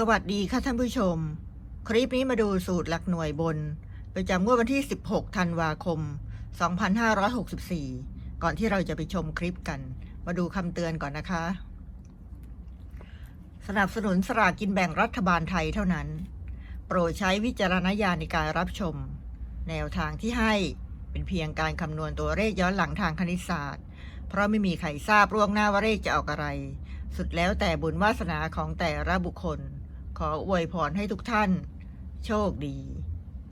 สวัสดีค่ะท่านผู้ชม คลิปนี้มาดูสูตรหลักหน่วยบน ประจำงวดวันที่ 16 ธันวาคม 2564 ก่อนที่เราจะไปชมคลิปกัน มาดูคำเตือนก่อนนะคะ สนับสนุนสลากกินแบ่งรัฐบาลไทยเท่านั้น โปรดใช้วิจารณญาณในการรับชม แนวทางที่ให้เป็นเพียงการคำนวณตัวเลขย้อนหลังทางคณิตศาสตร์ เพราะไม่มีใครทราบล่วงหน้าว่าเลขจะออกอะไร สุดแล้วแต่บุญวาสนาของแต่ละบุคคล ขออวยพรให้ทุกท่าน โชคดี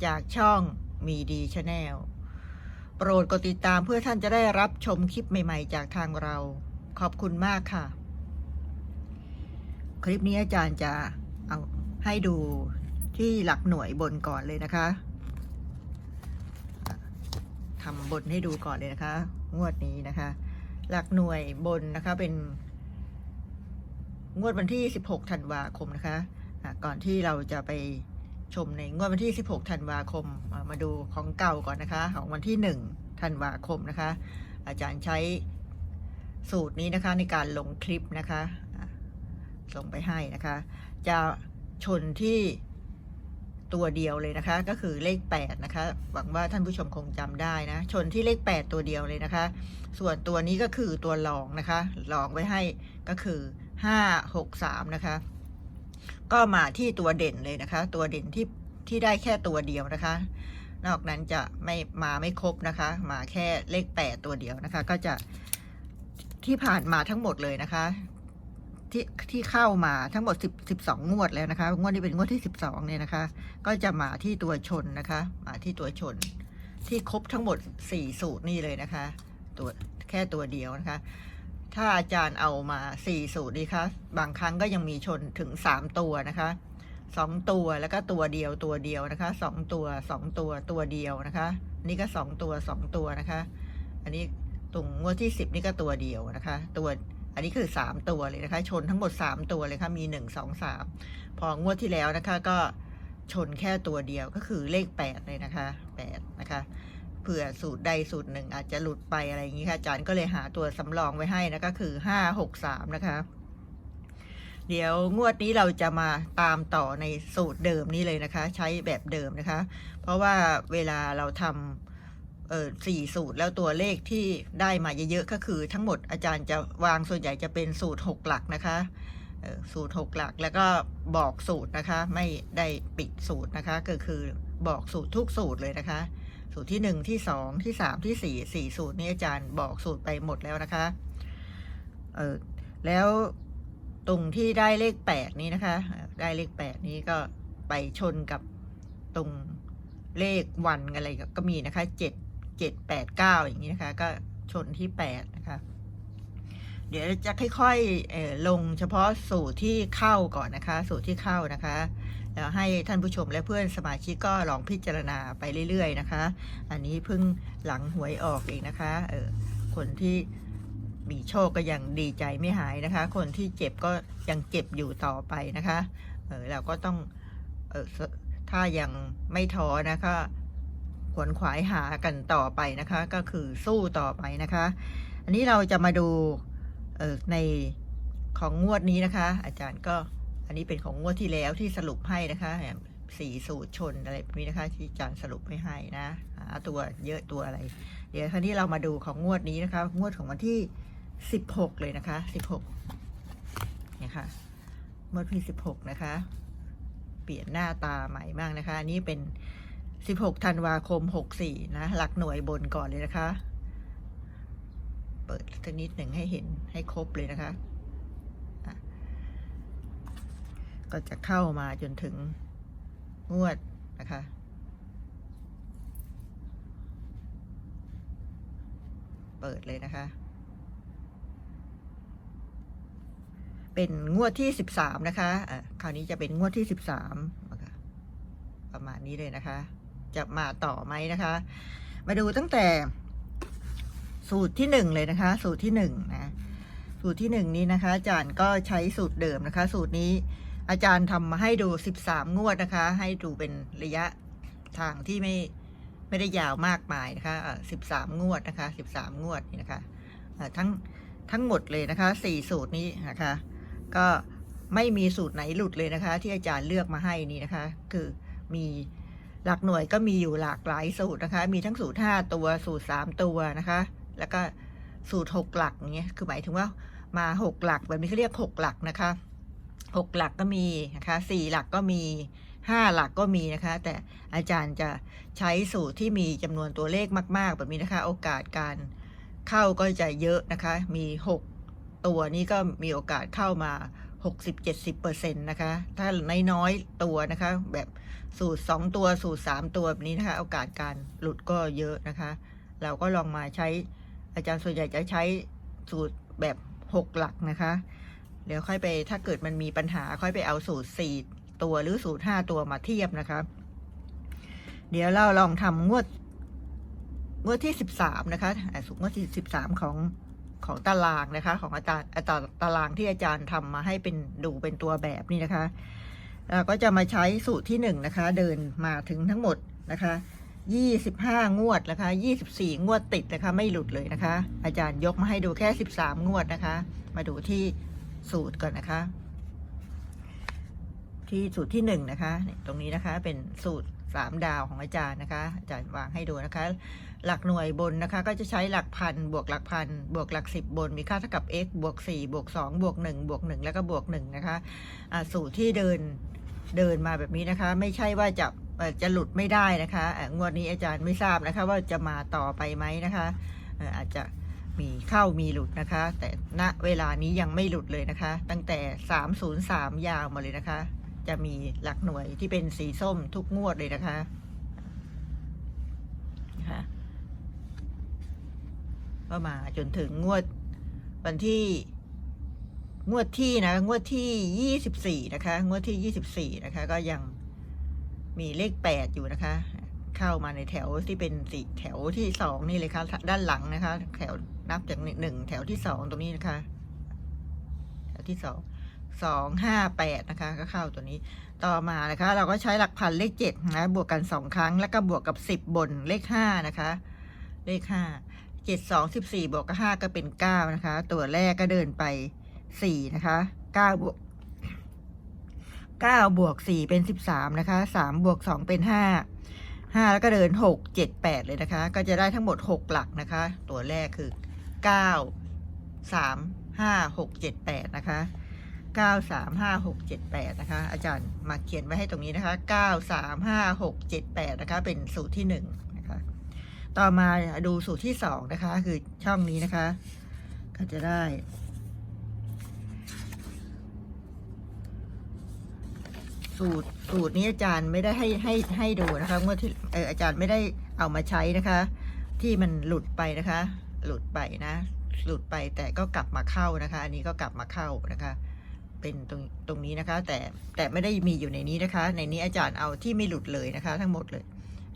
จากช่องมีดีชาแนลโปรดกดติดตามเพื่อท่านจะได้รับชมคลิปใหม่ๆ จากทางเรา ขอบคุณมากค่ะ คลิปนี้อาจารย์จะเอาให้ดูที่หลักหน่วยบนก่อนเลยนะคะทำบนให้ดูก่อนเลยนะคะ งวดนี้นะคะ หลักหน่วยบนนะคะเป็น งวดวันที่ 16 ธันวาคมนะคะอะ ก่อนที่เราจะไปชมในงวดวันที่ 16 ธันวาคม มาดูของเก่าก่อนนะคะ ของวันที่ 1 ธันวาคมนะคะ อาจารย์ใช้สูตรนี้นะคะในการลงคลิปนะคะส่งไปให้นะคะ จะชนที่ตัวเดียวเลยนะคะ ก็คือเลข 8 นะคะ หวังว่าท่านผู้ชมคงจำได้นะ ชนที่เลข 8 ตัวเดียวเลยนะคะ ส่วนตัวนี้ก็คือตัวรองนะคะรองไว้ให้ก็คือห้าหกสามนะคะ ก็มาที่ตัวเด่นเลยนะคะ ตัวเด่นที่ที่ได้แค่ตัวเดียวนะคะ นอกนั้นจะไม่มาไม่ครบนะคะ มาแค่เลขแปดตัวเดียวนะคะ ก็จะที่ผ่านมาทั้งหมดเลยนะคะ ที่ที่เข้ามาทั้งหมดสิบสิบสองงวดแล้วนะคะงวดนี้เป็นงวดที่สิบสองเนี่ยนะคะ ก็จะมาที่ตัวชนนะคะ มาที่ตัวชน ที่ครบทั้งหมดสี่สูตรนี่เลยนะคะ ตัวแค่ตัวเดียวนะคะ ถ้าอาจารย์เอามาสี่สูตรดีคะบางครั้งก็ยังมีชนถึงสามตัวนะคะสองตัวแล้วก็ตัวเดียวตัวเดียวนะคะสองตัวสองตัวตัวเดียวนะคะ นี่ก็สองตัวสองตัวนะคะ อันนี้ตรงงวดที่สิบนี่ก็ตัวเดียวนะคะ ตัวอันนี้คือสามตัวเลยนะคะ ชนทั้งหมดสามตัวเลยค่ะมีหนึ่งสองสามพองวดที่แล้วนะคะก็ชนแค่ตัวเดียวก็คือเลขแปดเลยนะคะแปดนะคะ เผื่อสูตรใดสูตรหนึ่งอาจจะหลุดไปอะไรอย่างนี้ค่ะอาจารย์ก็เลยหาตัวสำรองไว้ให้นะก็คือห้าหกสามนะคะ เดี๋ยวงวดนี้เราจะมาตามต่อในสูตรเดิมนี้เลยนะคะ ใช้แบบเดิมนะคะ เพราะว่าเวลาเราทำเออสี่สูตรแล้วตัวเลขที่ได้มาเยอะๆก็คือ ทั้งหมดอาจารย์จะวางส่วนใหญ่จะเป็นสูตรหกหลักนะคะเอ่อสูตรหกหลักแล้วก็บอกสูตรนะคะ ไม่ได้ปิดสูตรนะคะ ก็คือบอกสูตรทุกสูตรเลยนะคะ สูตรที่หนึ่งที่สองที่สามที่สี่สี่สูตรนี้อาจารย์บอกสูตรไปหมดแล้วนะคะเออแล้วตรงที่ได้เลขแปดนี้นะคะ ได้เลขแปดนี้ก็ไปชนกับตรงเลขวันอะไรก็มีนะคะเจ็ดเจ็ดแปดเก้าอย่างนี้นะคะ ก็ชนที่แปดนะคะ เดี๋ยวจะค่อยๆลงเฉพาะสูตรที่เข้าก่อนนะคะ สูตรที่เข้านะคะ ให้ท่านผู้ชมและเพื่อนสมาชิกก็ลองพิจารณาไปเรื่อย ๆ นะคะ อันนี้เพิ่งหลังหวยออกเองนะคะเออคนที่มีโชคก็ยังดีใจไม่หายนะคะ คนที่เจ็บก็ยังเจ็บอยู่ต่อไปนะคะเออเราก็ต้องเออถ้ายังไม่ท้อนะคะขวนขวายหากันต่อไปนะคะ ก็คือสู้ต่อไปนะคะ อันนี้เราจะมาดูเออในของงวดนี้นะคะ อาจารย์ก็ อันนี้เป็นของงวดที่แล้วที่สรุปให้นะคะสี่สูตรชนอะไรนี้นะคะ ที่อาจารย์สรุปไม่ให้นะหาตัวเยอะตัวอะไร เดี๋ยวคราวนี้เรามาดูของงวดนี้นะคะ งวดของวันที่สิบหกเลยนะคะสิบหกเนี่ยค่ะงวดที่สิบหกนะคะ เปลี่ยนหน้าตาใหม่มากนะคะ อันนี้เป็นสิบหกธันวาคมหกสี่นะหลักหน่วยบนก่อนเลยนะคะ เปิดสักนิดหนึ่งให้เห็นให้ครบเลยนะคะอะ ก็จะเข้ามาจนถึงงวดนะคะ เปิดเลยนะคะ เป็นงวดที่สิบสามนะคะอะคราวนี้จะเป็นงวดที่สิบสามประมาณนี้เลยนะคะ จะมาต่อไหมนะคะ มาดูตั้งแต่สูตรที่หนึ่งเลยนะคะ สูตรที่หนึ่งนะ สูตรที่หนึ่งนี้นะคะอาจารย์ก็ใช้สูตรเดิมนะคะ สูตรนี้ อาจารย์ทำมาให้ดูสิบสามงวดนะคะ ให้ดูเป็นระยะทางที่ไม่ไม่ได้ยาวมากมายนะคะสิบสามงวดนะคะสิบสามงวดนี่นะคะทั้งทั้งหมดเลยนะคะสี่สูตรนี้นะคะ ก็ไม่มีสูตรไหนหลุดเลยนะคะ ที่อาจารย์เลือกมาให้นี่นะคะ คือมีหลักหน่วยก็มีอยู่หลากหลายสูตรนะคะ มีทั้งสูตรห้าตัวสูตรสามตัวนะคะ แล้วก็สูตรหกหลักเงี้ยคือหมายถึงว่ามาหกหลักแบบนี้เขาเรียกหกหลักนะคะ หกหลักก็มีนะคะสี่หลักก็มีห้าหลักก็มีนะคะ แต่อาจารย์จะใช้สูตรที่มีจำนวนตัวเลขมาก ๆ แบบนี้นะคะ โอกาสการเข้าก็จะเยอะนะคะ มีหกตัวนี้ก็มีโอกาสเข้ามา 60-70%นะคะ ถ้าน้อยๆตัวนะคะ แบบสูตร 2 ตัวสูตร 3 ตัวแบบนี้นะคะ โอกาสการหลุดก็เยอะนะคะ เราก็ลองมาใช้อาจารย์ส่วนใหญ่จะใช้สูตรแบบ 6 หลักนะคะ เดี๋ยวค่อยไปถ้าเกิดมันมีปัญหาค่อยไปเอาสูตร4ตัวหรือสูตร5ตัวมาเทียบนะคะ เดี๋ยวเราลองทำงวด งวดที่13นะคะสูตรงวดที่13ของของตารางนะคะ ของอาจารย์อาจารย์ตารางที่อาจารย์ทำมาให้เป็นดูเป็นตัวแบบนี่นะคะเราก็จะมาใช้สูตรที่1นะคะ เดินมาถึงทั้งหมดนะคะ25งวดนะคะ24งวดติดนะคะ ไม่หลุดเลยนะคะ อาจารย์ยกมาให้ดูแค่13งวดนะคะ มาดูที่ สูตรก่อนนะคะ ที่สูตรที่หนึ่งนะคะตรงนี้นะคะเป็นสูตรสามดาวของอาจารย์นะคะอาจารย์วางให้ดูนะคะ หลักหน่วยบนนะคะ ก็จะใช้หลักพันบวกหลักพันบวกหลักสิบบนมีค่าเท่ากับ x บวกสี่บวกสองบวกหนึ่งบวกหนึ่งแล้วก็บวกหนึ่งนะคะอ่าสูตรที่เดินเดินมาแบบนี้นะคะ ไม่ใช่ว่าจะจะหลุดไม่ได้นะคะอ่างวดนี้อาจารย์ไม่ทราบนะคะ ว่าจะมาต่อไปไหมนะคะอ่ออาจจะ มีเข้ามีหลุดนะคะ แต่ณเวลานี้ยังไม่หลุดเลยนะคะ ตั้งแต่ 303 ยาวมาเลยนะคะ จะมีหลักหน่วยที่เป็นสีส้มทุกงวดเลยนะคะนะคะก็มาจนถึงงวดวันที่งวดที่นะงวดที่ยี่สิบสี่นะคะ งวดที่ยี่สิบสี่นะคะ ก็ยังมีเลขแปดอยู่นะคะ เข้ามาในแถวที่เป็นสีแถวที่สองนี่เลยค่ะ ด้านหลังนะคะ แถวนับจากหนึ่งแถวที่สองตรงนี้นะคะ แถวที่สองสองห้าแปดนะคะ ก็เข้าตัวนี้ต่อมานะคะ เราก็ใช้หลักพันเลขเจ็ดนะบวกกันสองครั้ง แล้วก็บวกกับสิบบนเลขห้านะคะ เลขห้าเจ็ดสองสิบสี่บวกกับห้าก็เป็นเก้านะคะ ตัวแรกก็เดินไปสี่นะคะเก้าบวกเก้าบวกสี่เป็นสิบสามนะคะสามบวกสองเป็นห้า ห้าแล้วก็เดินหกเจ็ดแปดเลยนะคะ ก็จะได้ทั้งหมดหกหลักนะคะ ตัวแรกคือเก้าสามห้าหกเจ็ดแปดนะคะเก้าสามห้าหกเจ็ดแปดนะคะ อาจารย์มาเขียนไว้ให้ตรงนี้นะคะเก้าสามห้าหกเจ็ดแปดนะคะ เป็นสูตรที่หนึ่งนะคะ ต่อมาดูสูตรที่สองนะคะ คือช่องนี้นะคะ ก็จะได้ สูตรสูตรนี้อาจารย์ไม่ได้ให้ให้ให้ดูนะคะเมื่อที่อาจารย์ไม่ได้เอามาใช้นะคะ ที่มันหลุดไปนะคะ หลุดไปนะ หลุดไปแต่ก็กลับมาเข้านะคะ อันนี้ก็กลับมาเข้านะคะ เป็นตรงตรงนี้นะคะ แต่แต่ไม่ได้มีอยู่ในนี้นะคะ ในนี้อาจารย์เอาที่ไม่หลุดเลยนะคะ ทั้งหมดเลย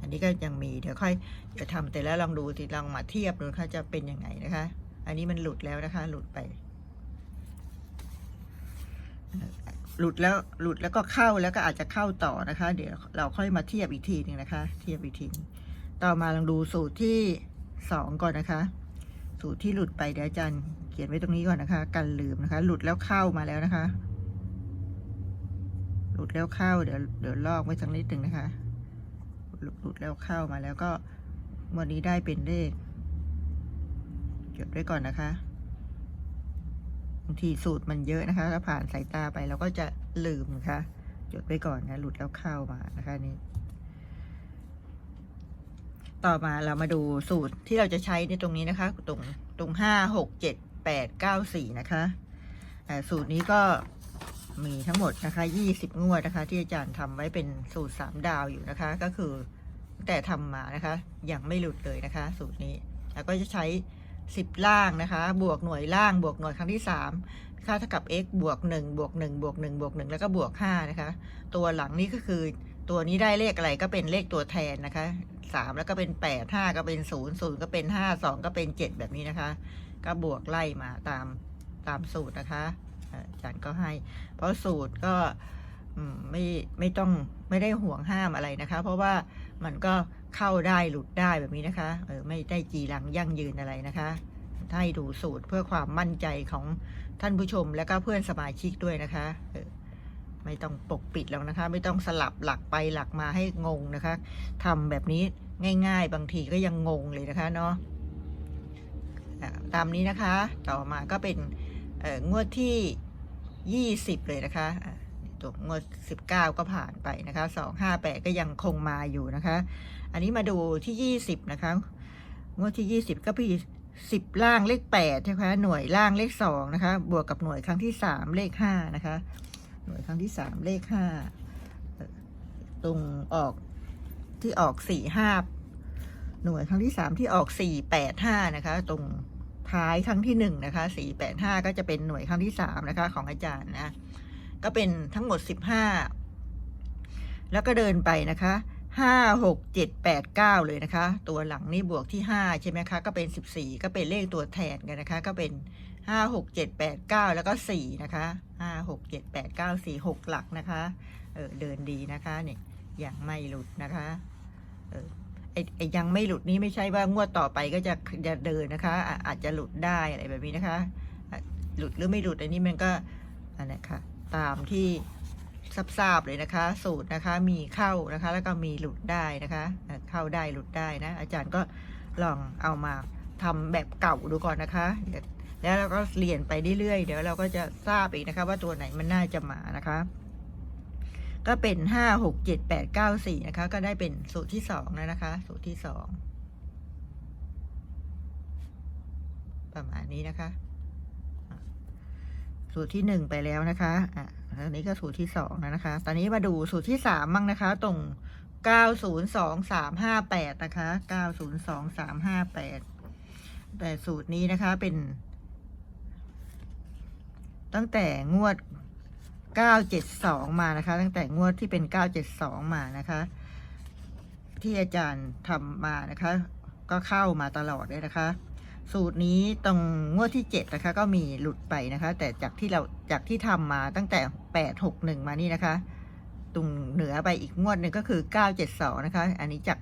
อันนี้ก็ยังมีเดี๋ยวค่อยเดี๋ยวทำแต่แล้วลองดูทีลองมาเทียบดูนะคะจะเป็นยังไงนะคะ อันนี้มันหลุดแล้วนะคะ หลุดไป หลุดแล้วหลุดแล้วก็เข้าแล้วก็อาจจะเข้าต่อนะคะ เดี๋ยวเราค่อยมาเทียบอีกทีหนึ่งนะคะ เทียบอีกทีต่อมาลองดูสูตรที่สองก่อนนะคะ สูตรที่หลุดไปเดี๋ยวอาจารย์เขียนไว้ตรงนี้ก่อนนะคะ กันลืมนะคะ หลุดแล้วเข้ามาแล้วนะคะ หลุดแล้วเข้าเดี๋ยวเดี๋ยวลอกไว้สักนิดหนึ่งนะคะ หลุดหลุดแล้วเข้ามาแล้วก็วันนี้ได้เป็นเลขจดไว้ก่อนนะคะางทีสูตรมันเยอะนะคะ ถ้าผ่านสายตาไปเราก็จะลืมนะคะจดไว้ก่อนนะหลุดแล้วเข้ามานะคะนี่ต่อมาเรามาดูสูตรที่เราจะใช้ในตรงนี้นะคะ ตรงตรงห้าหกเจ็ดแปดเก้าสี่นะคะสูตรนี้ก็มีทั้งหมดนะคะยี่สิบงวดนะคะ ที่อาจารย์ทำไว้เป็นสูตรสามดาวอยู่นะคะ ก็คือแต่ทำมานะคะ ยังไม่หลุดเลยนะคะ สูตรนี้ แล้วก็จะใช้ สิบล่างนะคะ บวกหน่วยล่างบวกหน่วยครั้งที่สามค่าเท่ากับ x บวกหนึ่งบวกหนึ่งบวกหนึ่งบวกหนึ่งแล้วก็บวกห้านะคะ ตัวหลังนี้ก็คือตัวนี้ได้เลขอะไรก็เป็นเลขตัวแทนนะคะสามแล้วก็เป็นแปดห้าก็เป็นศูนย์ศูนย์ก็เป็นห้าสองก็เป็นเจ็ดแบบนี้นะคะ ก็บวกไล่มาตามตามสูตรนะคะอาจารย์ก็ให้ เพราะสูตรก็ ไม่ไม่ต้องไม่ได้ห่วงห้ามอะไรนะคะ เพราะว่ามันก็เข้าได้หลุดได้แบบนี้นะคะเออไม่ได้จีรังยั่งยืนอะไรนะคะให้ดูสูตรเพื่อความมั่นใจของท่านผู้ชมและก็เพื่อนสมาชิกด้วยนะคะเออไม่ต้องปกปิดแล้วนะคะ ไม่ต้องสลับหลักไปหลักมาให้งงนะคะทำแบบนี้ง่าย ๆ บางทีก็ยังงงเลยนะคะเนาะตามนี้นะคะ ต่อมาก็เป็นเอองวดที่ 20 เลยนะคะ ตัวงวด 19 ก็ผ่านไปนะคะ 258 ก็ยังคงมาอยู่นะคะ อันนี้มาดูที่ 20 นะคะ งวดที่ 20 ก็พี่สิบล่างเลข8ใช่ไหมหน่วยล่างเลข2นะคะ บวกกับหน่วยครั้งที่ 3 เลข5นะคะ หน่วยครั้งที่ 3 เลข5ตรงออกที่ออก 4 5 หน่วยครั้งที่ 3 ที่ออก 4 8 5 นะคะ ตรงท้ายครั้งที่1นะคะ4 8 5ก็จะเป็นหน่วยครั้งที่3นะคะ ของอาจารย์นะ ก็เป็นทั้งหมด 15 แล้วก็เดินไปนะคะห้าหกเจ็ดแปดเก้าเลยนะคะ ตัวหลังนี่บวกที่ห้าใช่ไหมคะ ก็เป็นสิบสี่ก็เป็นเลขตัวแทนกันนะคะ ก็เป็นห้าหกเจ็ดแปดเก้าแล้วก็สี่นะคะห้าหกเจ็ดแปดเก้าสี่หกหลักนะคะ เออเดินดีนะคะเนี่ยยังไม่หลุดนะคะ เออไอไอยังไม่หลุดนี้ไม่ใช่ว่างวดต่อไปก็จะจะเดินนะคะอะอาจจะหลุดได้อะไรแบบนี้นะคะอะหลุดหรือไม่หลุดอันนี้มันก็อันนี้ค่ะ ตามที่ทราบๆเลยนะคะ สูตรนะคะมีเข้านะคะ แล้วก็มีหลุดได้นะคะ เข้าได้หลุดได้นะ อาจารย์ก็ลองเอามาทำแบบเก่าดูก่อนนะคะแล้วเราก็เรียนไปเรื่อยๆเดี๋ยวเราก็จะทราบอีกนะคะ ว่าตัวไหนมันน่าจะมานะคะ ก็เป็นห้าหกเจ็ดแปดเก้าสี่นะคะ ก็ได้เป็นสูตรที่สองแล้วนะคะ สูตรที่สองประมาณนี้นะคะ สูตรที่หนึ่งไปแล้วนะคะอะอันนี้ก็สูตรที่สองแล้วนะคะ ตอนนี้มาดูสูตรที่สามบ้างนะคะ ตรงเก้าศูนย์สองสามห้าแปดนะคะเก้าศูนย์สองสามห้าแปดแต่สูตรนี้นะคะเป็น ตั้งแต่งวดเก้าเจ็ดสองมานะคะ ตั้งแต่งวดที่เป็นเก้าเจ็ดสองมานะคะ ที่อาจารย์ทำมานะคะ ก็เข้ามาตลอดเลยนะคะ สูตรนี้ตรงงวดที่เจ็ดนะคะ ก็มีหลุดไปนะคะ แต่จากที่เราจากที่ทำมาตั้งแต่แปดหกหนึ่งมานี่นะคะ ตรงเหนือไปอีกงวดหนึ่งก็คือเก้าเจ็ดสองนะคะ อันนี้จาก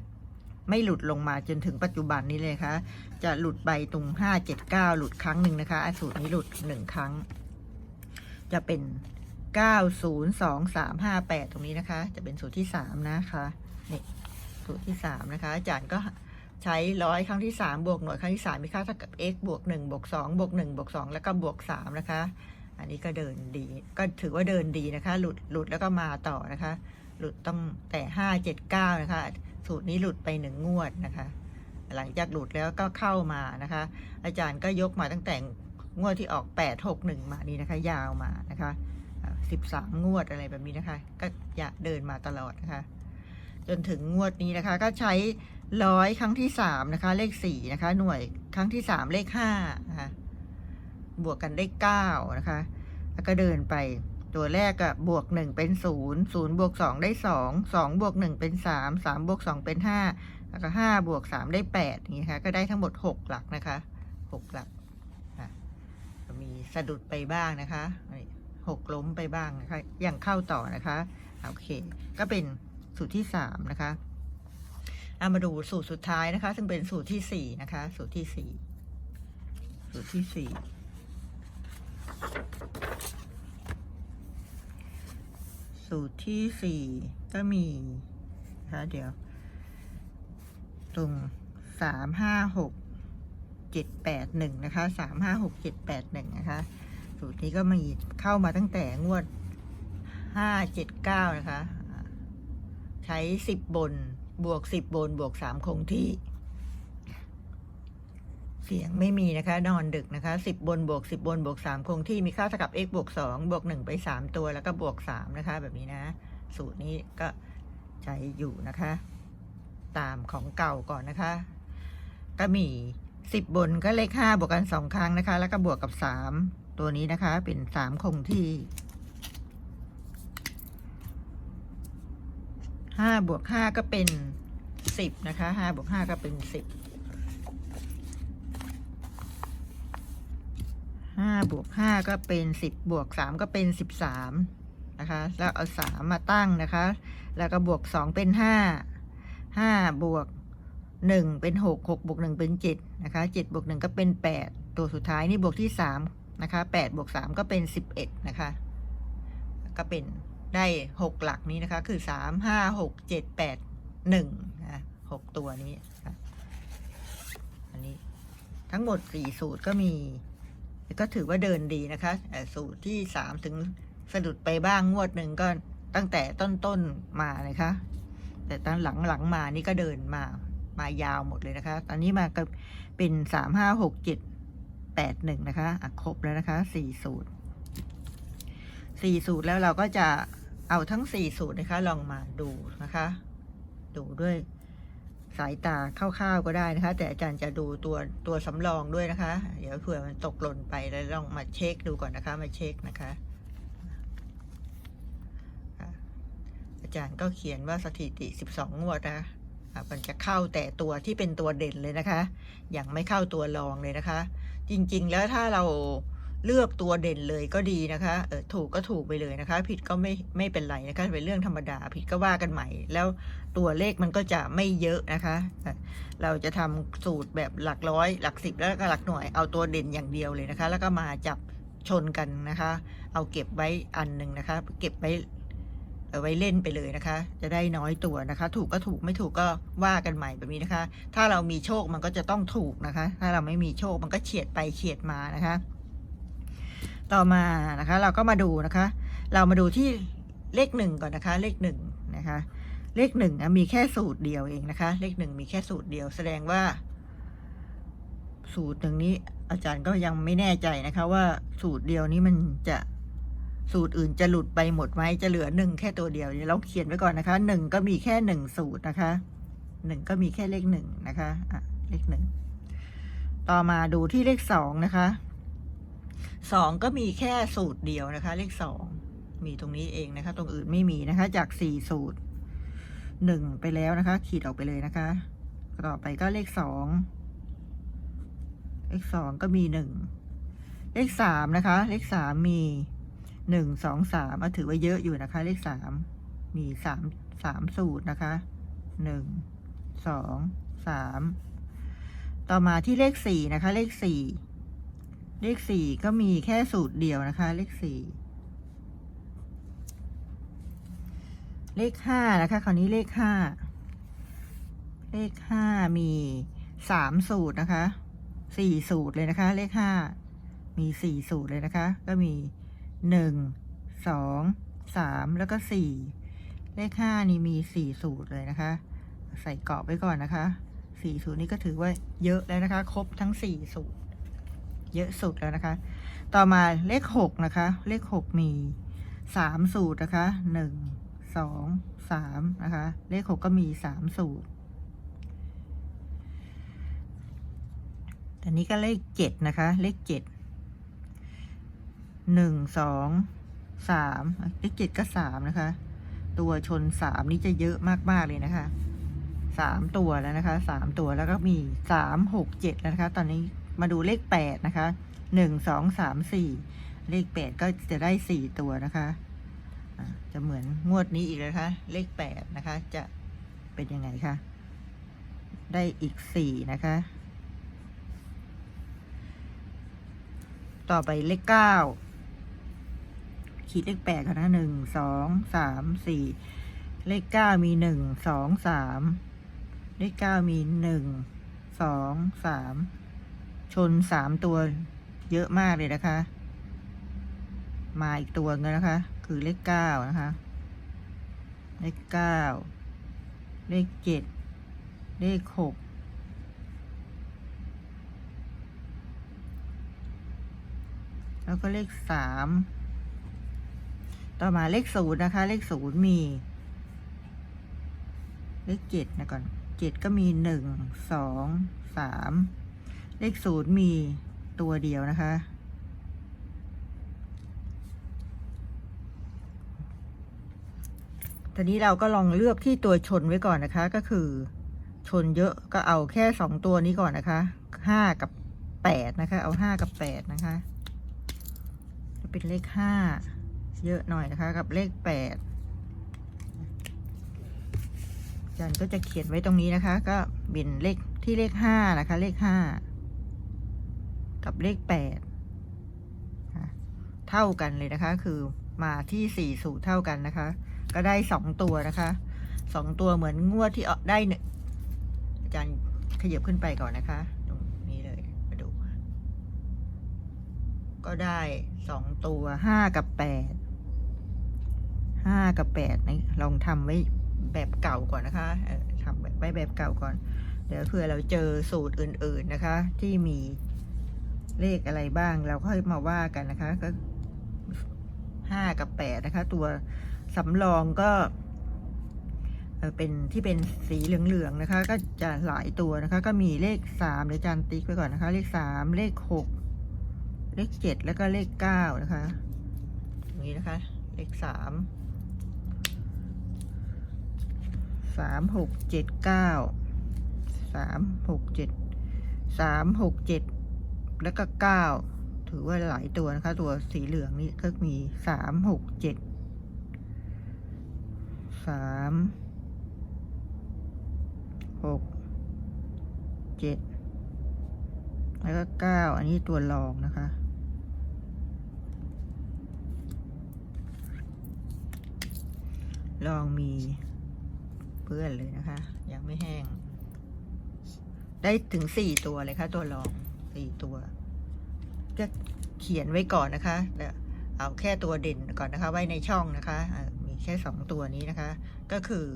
ไม่หลุดลงมาจนถึงปัจจุบันนี้เลยนะคะจะหลุดไปตรงห้าเจ็ดเก้าหลุดครั้งหนึ่งนะคะสูตรนี้หลุดหนึ่งครั้ง จะเป็นเก้าศูนย์สองสามห้าแปดตรงนี้นะคะ จะเป็นสูตรที่สามนะคะนี่สูตรที่สามนะคะ อาจารย์ก็ ใช้ร้อยครั้งที่สามบวกหน่วยครั้งที่สามมีค่าเท่ากับ x บวกหนึ่งบวกสองบวกหนึ่งบวกสองแล้วก็บวกสามนะคะ อันนี้ก็เดินดี ก็ถือว่าเดินดีนะคะ หลุดหลุดแล้วก็มาต่อนะคะ หลุดต้องแต่ห้าเจ็ดเก้านะคะ สูตรนี้หลุดไปหนึ่งงวดนะคะ หลังจากหลุดแล้วก็เข้ามานะคะ อาจารย์ก็ยกมาตั้งแต่งวดที่ออกแปดหกหนึ่งมานี่นะคะ ยาวมานะคะสิบสามงวดอะไรแบบนี้นะคะ ก็อยากเดินมาตลอดนะคะ จนถึงงวดนี้นะคะ ก็ใช้ ร้อยครั้งที่สามนะคะ เลขสี่นะคะ หน่วยครั้งที่สามเลขห้านะคะบวกกันได้เก้านะคะ แล้วก็เดินไป ตัวแรกอะบวกหนึ่งเป็นศูนย์ศูนย์บวกสองได้สองสองบวกหนึ่งเป็นสามสามบวกสองเป็นห้าแล้วก็ห้าบวกสามได้แปดอย่างนี้นะคะก็ได้ทั้งหมดหกหลักนะคะหกหลักอะมีสะดุดไปบ้างนะคะหกล้มไปบ้างนะคะยังเข้าต่อนะคะโอเค ก็เป็นสูตรที่สามนะคะ เอามาดูสูตรสุดท้ายนะคะ ซึ่งเป็นสูตรที่สี่นะคะ สูตรที่สี่สูตรที่สี่สูตรที่สี่ก็มีนะคะเดี๋ยว ตรงสามห้าหกเจ็ดแปดหนึ่งนะคะสามห้าหกเจ็ดแปดหนึ่งนะคะ สูตรนี้ก็มีเข้ามาตั้งแต่งวดห้าเจ็ดเก้านะคะ ใช้สิบบน บวกสิบบนบวกสามคงที่ เสียงไม่มีนะคะ นอนดึกนะคะสิบบนบวกสิบบนบวกสามคงที่มีค่าเท่ากับ x บวกสองบวกหนึ่งไปสามตัวแล้วก็บวกสามนะคะ แบบนี้นะ สูตรนี้ก็ใช้อยู่นะคะ ตามของเก่าก่อนนะคะก็มีสิบบนก็เลขห้าบวกกันสองครั้งนะคะ แล้วก็บวกกับสามตัวนี้นะคะ เป็นสามคงที่ ห้าบวกห้าก็เป็นสิบนะคะห้าบวกห้าก็เป็นสิบห้าบวกห้าก็เป็นสิบบวกสามก็เป็นสิบสามนะคะ แล้วเอาสามมาตั้งนะคะ แล้วก็บวกสองเป็นห้าห้าบวกหนึ่งเป็นหกหกบวกหนึ่งเป็นเจ็ดนะคะเจ็ดบวกหนึ่งก็เป็นแปดตัวสุดท้ายนี่บวกที่สามนะคะแปดบวกสามก็เป็นสิบเอ็ดนะคะ ก็เป็น ได้หกหลักนี้นะคะ คือสามห้าหกเจ็ดแปดหนึ่งนะหกตัวนี้ะอันนี้ทั้งหมดสี่สูตรก็มี ก็ถือว่าเดินดีนะคะสูตรที่สามถึงสะดุดไปบ้างงวดหนึ่งก็ตั้งแต่ต้นๆมาเลยค่ะแต่ตอนหลังๆมานี่ก็เดินมามายาวหมดเลยนะคะ ตอนนี้มาก็เป็นสามห้าหกเจ็ดแปดหนึ่งนะคะะครบแล้วนะคะสี่สูตร สี่สูตรแล้วเราก็จะเอาทั้งสี่สูตรนะคะ ลองมาดูนะคะ ดูด้วยสายตาคร่าวๆก็ได้นะคะ แต่อาจารย์จะดูตัวตัวสำรองด้วยนะคะ เดี๋ยวเผื่อมันตกหล่นไปแล้วลองมาเช็คดูก่อนนะคะ มาเช็คนะคะ อาจารย์ก็เขียนว่าสถิติ 12 งวดนะคะอะมันจะเข้าแต่ตัวที่เป็นตัวเด่นเลยนะคะ อย่างไม่เข้าตัวรองเลยนะคะ จริงๆแล้วถ้าเรา เลือกตัวเด่นเลยก็ดีนะคะเออถูกก็ถูกไปเลยนะคะ ผิดก็ไม่ไม่เป็นไรนะคะเป็นเรื่องธรรมดาผิดก็ว่ากันใหม่ แล้วตัวเลขมันก็จะไม่เยอะนะคะ เราจะทำสูตรแบบหลักร้อย หลักสิบแล้วก็หลักหน่วยเอาตัวเด่นอย่างเดียวเลยนะคะ แล้วก็มาจับชนกันนะคะ เอาเก็บไว้อันหนึ่งนะคะ เก็บไว้ไว้เล่นไปเลยนะคะ จะได้น้อยตัวนะคะ ถูกก็ถูกไม่ถูกก็ว่ากันใหม่แบบนี้นะคะ ถ้าเรามีโชคมันก็จะต้องถูกนะคะ ถ้าเราไม่มีโชคมันก็เฉียดไปเฉียดมานะคะ ต่อมานะคะ เราก็มาดูนะคะ เรามาดูที่เลขหนึ่งก่อนนะคะ เลขหนึ่งนะคะ เลขหนึ่งมีแค่สูตรเดียวเองนะคะ เลขหนึ่งมีแค่สูตรเดียว แสดงว่า สูตรหนึ่งนี้ อาจารย์ก็ยังไม่แน่ใจนะคะ ว่าสูตรเดียวนี้มันจะสูตรอื่นจะหลุดไปหมดไหมจะเหลือหนึ่งแค่ตัวเดียวเดี๋ยวเราเขียนไว้ก่อนนะคะหนึ่งก็มีแค่หนึ่งสูตรนะคะหนึ่งก็มีแค่เลขหนึ่งนะคะอะเลขหนึ่งต่อมาดูที่เลขสองนะคะ สองก็มีแค่สูตรเดียวนะคะ เลขสองมีตรงนี้เองนะคะ ตรงอื่นไม่มีนะคะ จากสี่สูตรหนึ่งไปแล้วนะคะ ขีดออกไปเลยนะคะ ต่อไปก็เลขสองเลขสองก็มีหนึ่งเลขสามนะคะ เลขสามมีหนึ่งสองสามถือว่าเยอะอยู่นะคะ เลขสามมีสามสามสูตรนะคะหนึ่งสองสามต่อมาที่เลขสี่นะคะ เลขสี่ เลขสี่ก็มีแค่สูตรเดียวนะคะ เลขสี่เลขห้านะคะคราวนี้เลขห้าเลขห้ามีสามสูตรนะคะสี่สูตรเลยนะคะ เลขห้ามีสี่สูตรเลยนะคะ ก็มีหนึ่งสองสามแล้วก็สี่เลขห้านี่มีสี่สูตรเลยนะคะ ใส่กรอบไว้ก่อนนะคะสี่สูตรนี้ก็ถือว่าเยอะแล้วนะคะ ครบทั้งสี่สูตร เยอะสุดแล้วนะคะ ต่อมาเลขหกนะคะ เลขหกมีสามสูตรนะคะหนึ่งสองสามนะคะ เลขหกก็มีสามสูตรอันนี้ก็เลขเจ็ดนะคะ เลขเจ็ดหนึ่งสองสามเลขเจ็ดก็สามนะคะ ตัวชนสามนี่จะเยอะมากๆเลยนะคะสามตัวแล้วนะคะสามตัวแล้วก็มีสามหกเจ็ดแล้วนะคะ ตอนนี้ มาดูเลขแปดนะคะหนึ่งสองสามสี่เลขแปดก็จะได้สี่ตัวนะคะจะเหมือนงวดนี้อีกแล้วนะคะ เลขแปดนะคะ จะเป็นยังไงคะได้อีกสี่นะคะ ต่อไปเลขเก้าขีดเลขแปดก่อนนะหนึ่งสองสามสี่เลขเก้ามีหนึ่งสองสามเลขเก้ามีหนึ่งสองสาม ชนสามตัวเยอะมากเลยนะคะ มาอีกตัวนึงนะคะ คือเลขเก้านะคะ เลขเก้าเลขเจ็ดเลขหกแล้วก็เลขสาม ต่อมาเลขศูนย์นะคะ เลขศูนย์มี เลขเจ็ดนะก่อนเจ็ดก็มีหนึ่งสองสาม เลขศูนย์มีตัวเดียวนะคะ ตอนนี้เราก็ลองเลือกที่ตัวชนไว้ก่อนนะคะ ก็คือชนเยอะก็เอาแค่สองตัวนี้ก่อนนะคะ ห้ากับแปดนะคะ เอาห้ากับแปดนะคะ จะเป็นเลขห้าเยอะหน่อยนะคะ กับเลขแปดอาจารย์ก็จะเขียนไว้ตรงนี้นะคะ ก็เป็นเลขที่เลขห้านะคะ เลขห้า กับเลขแปดเท่ากันเลยนะคะ คือมาที่สี่สูตรเท่ากันนะคะ ก็ได้สองตัวนะคะสองตัวเหมือนงวดที่ได้หนึ่งอาจารย์ขยับขึ้นไปก่อนนะคะ ตรงนี้เลยมาดู ก็ได้สองตัวห้ากับแปดห้ากับแปดนี่ลองทำไว้แบบเก่าก่อนนะคะทำไว้แบบเก่าก่อน เดี๋ยวเผื่อเราเจอสูตรอื่นๆนะคะ ที่มี เลขอะไรบ้าง เราค่อยมาว่ากันนะคะ ก็ห้ากับแปดนะคะ ตัวสำรองก็เป็นที่เป็นสีเหลืองๆนะคะ ก็จะหลายตัวนะคะ ก็มีเลขสามเดี๋ยวจารย์ติ๊กไว้ก่อนนะคะ เลขสามเลขหกเลขเจ็ดแล้วก็เลขเก้านะคะอย่างนี้นะคะ เลขสามสามหกเจ็ดเก้าสามหกเจ็ดสามหกเจ็ด แล้วก็เก้าถือว่าหลายตัวนะคะ ตัวสีเหลืองนี่ก็มีสามหกเจ็ดสามหกเจ็ดแล้วก็เก้าอันนี้ตัวรองนะคะลองมีเพื่อนเลยนะคะ ยังไม่แห้ง ได้ถึงสี่ตัวเลยค่ะ ตัวรอง สี่ตัว ก็เขียนไว้ก่อนนะคะเดี๋ยวเอาแค่ตัวเด่นก่อนนะคะ ไว้ในช่องนะคะมีแค่สองตัวนี้นะคะ ก็คือ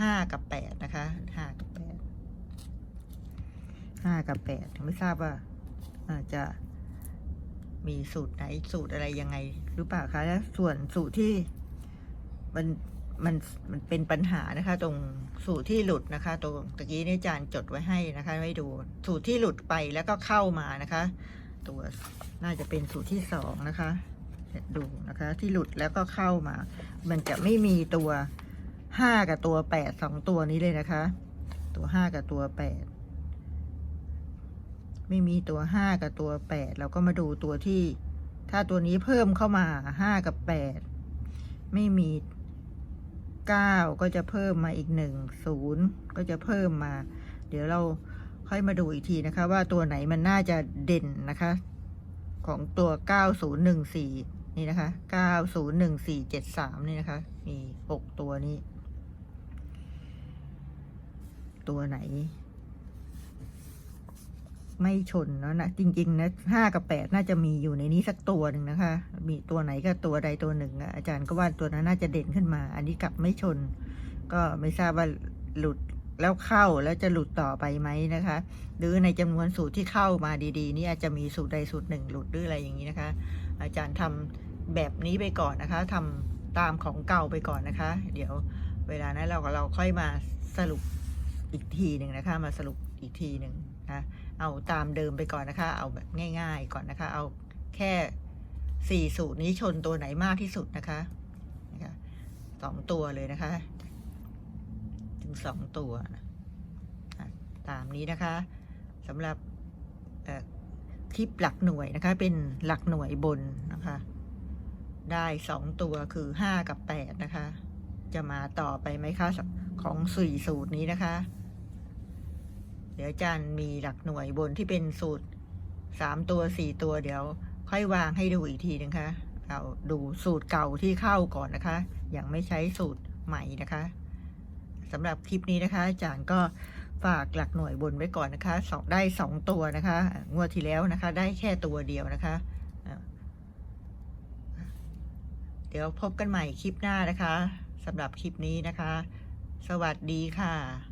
ห้ากับแปดนะคะห้ากับแปดห้ากับแปดไม่ทราบว่าจจะมีสูตรไหนสูตรอะไรยังไงหรือเปล่าคะแล้วส่วนสูตรที่มัน มันมันเป็นปัญหานะคะ ตรงสูตรที่หลุดนะคะ ตรงตะกี้นี่อาจารย์จดไว้ให้นะคะไว้ดูสูตรที่หลุดไปแล้วก็เข้ามานะคะ ตัวน่าจะเป็นสูตรที่สองนะคะเดี๋ยวดูนะคะ ที่หลุดแล้วก็เข้ามา มันจะไม่มีตัวห้ากับตัวแปดสองตัวนี้เลยนะคะ ตัวห้ากับตัวแปดไม่มีตัวห้ากับตัวแปดเราก็มาดูตัวที่ ถ้าตัวนี้เพิ่มเข้ามาห้ากับแปดไม่มี เก้าก็จะเพิ่มมาอีกหนึ่งศูนย์ก็จะเพิ่มมา เดี๋ยวเราค่อยมาดูอีกทีนะคะ ว่าตัวไหนมันน่าจะเด่นนะคะ ของตัว9014นี่นะคะ901473นี่นะคะ มี6ตัวนี้ ตัวไหน ไม่ชนเนาะนะจริง ๆ นะ5กับ8น่าจะมีอยู่ในนี้สักตัวหนึ่งนะคะ มีตัวไหนก็ตัวใดตัวหนึ่งอาจารย์ก็ว่าตัวนั้นน่าจะเด่นขึ้นมา อันนี้กลับไม่ชน ก็ไม่ทราบว่าหลุดแล้วเข้าแล้วจะหลุดต่อไปไหมนะคะ หรือในจำนวนสูตรที่เข้ามาดีๆ นี่อาจจะมีสูตรใดสูตรหนึ่งหลุดหรืออะไรอย่างนี้นะคะ อาจารย์ทำแบบนี้ไปก่อนนะคะทำตามของเก่าไปก่อนนะคะ เดี๋ยวเวลานั้นเราก็เราค่อยมาสรุปอีกทีหนึ่งนะคะ มาสรุปอีกทีหนึ่งนะ เอาตามเดิมไปก่อนนะคะ เอาแบบง่าย ๆ ก่อนนะคะ เอาแค่สี่สูตรนี้ชนตัวไหนมากที่สุดนะคะนะคะสองตัวเลยนะคะ ถึงสองตัวนะตามนี้นะคะสำหรับคลิปหลักหน่วยนะคะ เป็นหลักหน่วยบนนะคะ ได้สองตัวคือห้ากับแปดนะคะ จะมาต่อไปไหมคะของสี่สูตรนี้นะคะ ดี๋ยวอาจารย์มีหลักหน่วยบนที่เป็นสูตรสามตัวสี่ตัวเดี๋ยว ค่อยวางให้ดูอีกทีนะคะเอาดูสูตรเก่าที่เข้าก่อนนะคะยังไม่ใช้สูตรใหม่นะคะสำหรับคลิปนี้นะคะอาจารย์ก็ฝากหลักหน่วยบนไว้ก่อนนะคะสองได้สองตัวนะคะ งวดที่แล้วนะคะ ได้แค่ตัวเดียวนะคะ เดี๋ยวพบกันใหม่คลิปหน้านะคะสำหรับคลิปนี้นะคะ สวัสดีค่ะ